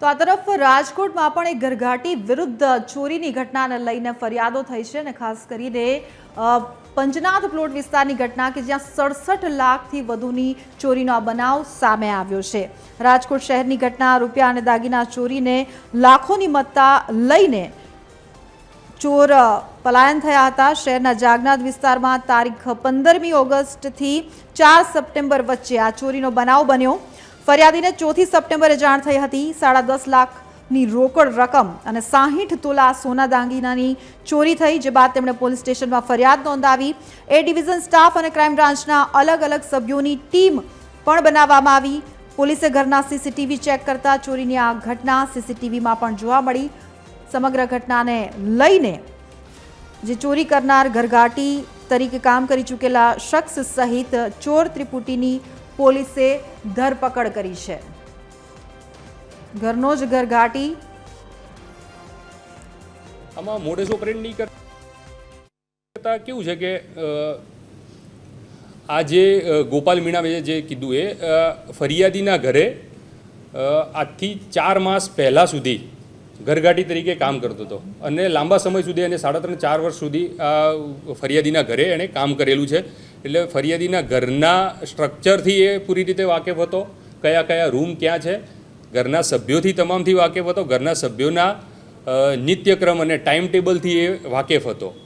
તો આ તરફ રાજકોટમાં પણ એક ઘરઘાટી વિરુદ્ધ ચોરીની ઘટનાને લઈને ફરિયાદો થઈ છે અને ખાસ કરીને પંજનાથ પ્લોટ વિસ્તારની ઘટના કે જ્યાં સડસઠ લાખથી વધુની ચોરીનો આ બનાવ સામે આવ્યો છે. રાજકોટ શહેરની ઘટના, રૂપિયા અને દાગીના ચોરીને લાખોની મત્તા લઈને ચોર પલાયન થયા હતા. શહેરના જાગનાથ વિસ્તારમાં તારીખ પંદરમી ઓગસ્ટથી ચાર સપ્ટેમ્બર વચ્ચે આ ચોરીનો બનાવ બન્યો. ફરિયાદીને ચોથી સપ્ટેમ્બરે જાણ થઈ હતી. સાડા દસ લાખની રોકડ રકમ અને સાહીઠ તોલા સોના દાગીનાની ચોરી થઈ, જે બાદ તેમણે પોલીસ સ્ટેશનમાં ફરિયાદ નોંધાવી. એ ડિવિઝન સ્ટાફ અને ક્રાઇમ બ્રાન્ચના અલગ અલગ સભ્યોની ટીમ પણ બનાવવામાં આવી. પોલીસે ઘરના સીસીટીવી ચેક કરતા ચોરીની આ ઘટના સીસીટીવીમાં પણ જોવા મળી. સમગ્ર ઘટનાને લઈને જે ચોરી કરનાર ઘરઘાટી તરીકે કામ કરી ચૂકેલા શખ્સ સહિત ચોર ત્રિપુટીની પોલીસે ધરપકડ કરી છે. ઘરનો જ ઘરઘાટી આમાં મોડેસ નહીં કરતા કેવું છે કે આ જે ગોપાલ મીણાવે જે કીધું એ ફરિયાદીના ઘરે આજથી ચાર માસ પહેલાં સુધી ઘરઘાટી તરીકે કામ કરતો હતો. અને લાંબા સમય સુધી, અને સાડા ત્રણ ચાર વર્ષ સુધી આ ફરિયાદીના ઘરે એણે કામ કરેલું છે. એટલે ફરિયાદીના ઘરના સ્ટ્રક્ચરથી એ પૂરી રીતે વાકેફ હતો. કયા કયા રૂમ ક્યાં છે? ઘરના સભ્યોથી તમામથી વાકેફ હતો. ઘરના સભ્યોના નિત્યક્રમ અને ટાઈમ ટેબલથી એ વાકેફ હતો.